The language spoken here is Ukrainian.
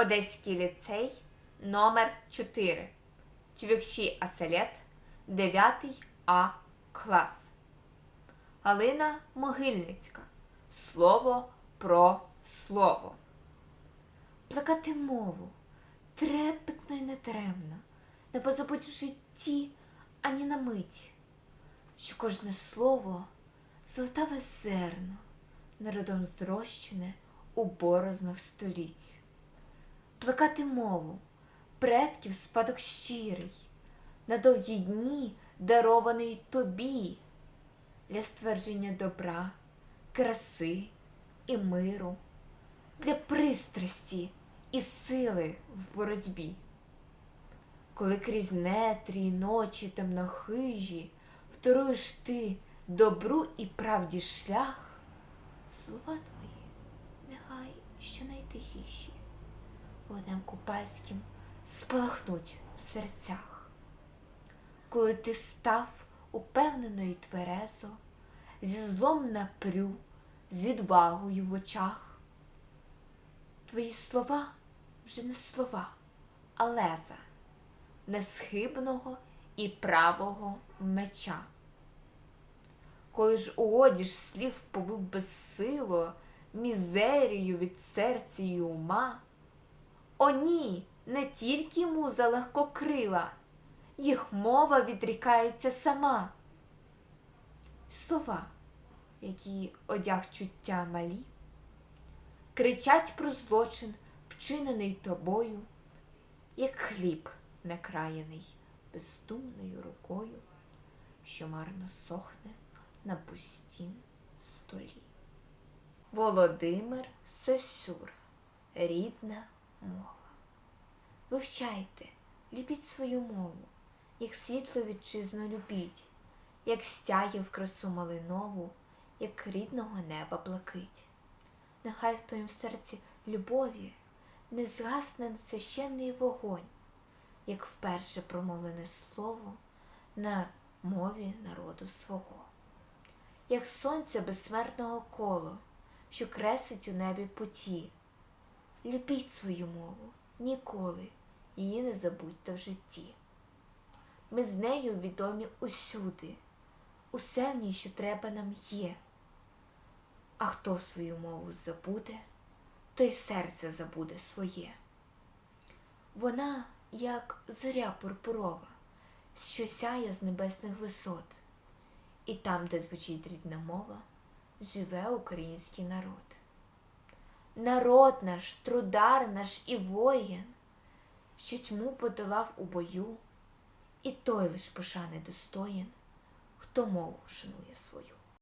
Одеський ліцей номер 4 Чвікші Аселет, 9 А клас. Галина Могильницька. Слово про слово. Плекати мову трепетно й нетремно, не позабудь в житті ані на мить, що кожне слово золотаве зерно, народом зрощене у борознах століть. Плекати мову, предків спадок щирий, на довгі дні дарований тобі для ствердження добра, краси і миру, для пристрасті і сили в боротьбі. Коли крізь нетрі ночі темнохижі вторуєш ти добру і правді шлях, слова твої нехай щонайтихіші, вогнем купальським спалахнуть в серцях. Коли ти став упевнено й тверезо, зі злом напрю, з відвагою в очах, твої слова вже не слова, а леза несхибного і правого меча. Коли ж у одіж слів повив безсило, мізерію від серця й ума, о ні, не тільки муза легкокрила, їх мова відрікається сама. Слова, які одяг чуття малі, кричать про злочин, вчинений тобою, як хліб накраєний бездумною рукою, що марно сохне на пустім столі. Володимир Сосюр. Рідна мова. Вивчайте, любіть свою мову, як світло вітчизну любіть, як стяє в красу малинову, як рідного неба блакить. Нехай в твоїм серці любові не згасне священний вогонь, як вперше промовлене слово на мові народу свого, як сонце безсмертного коло, що кресить у небі путі. Любіть свою мову ніколи, її не забудьте в житті. Ми з нею відомі усюди, усе в ній, що треба нам є. А хто свою мову забуде, той серце забуде своє. Вона, як зоря пурпурова, що сяє з небесних висот, і там, де звучить рідна мова, живе український народ. Народ наш, трудар наш і воїн, що тьму подолав у бою, і той лиш пошани достоїн, хто мову шанує свою.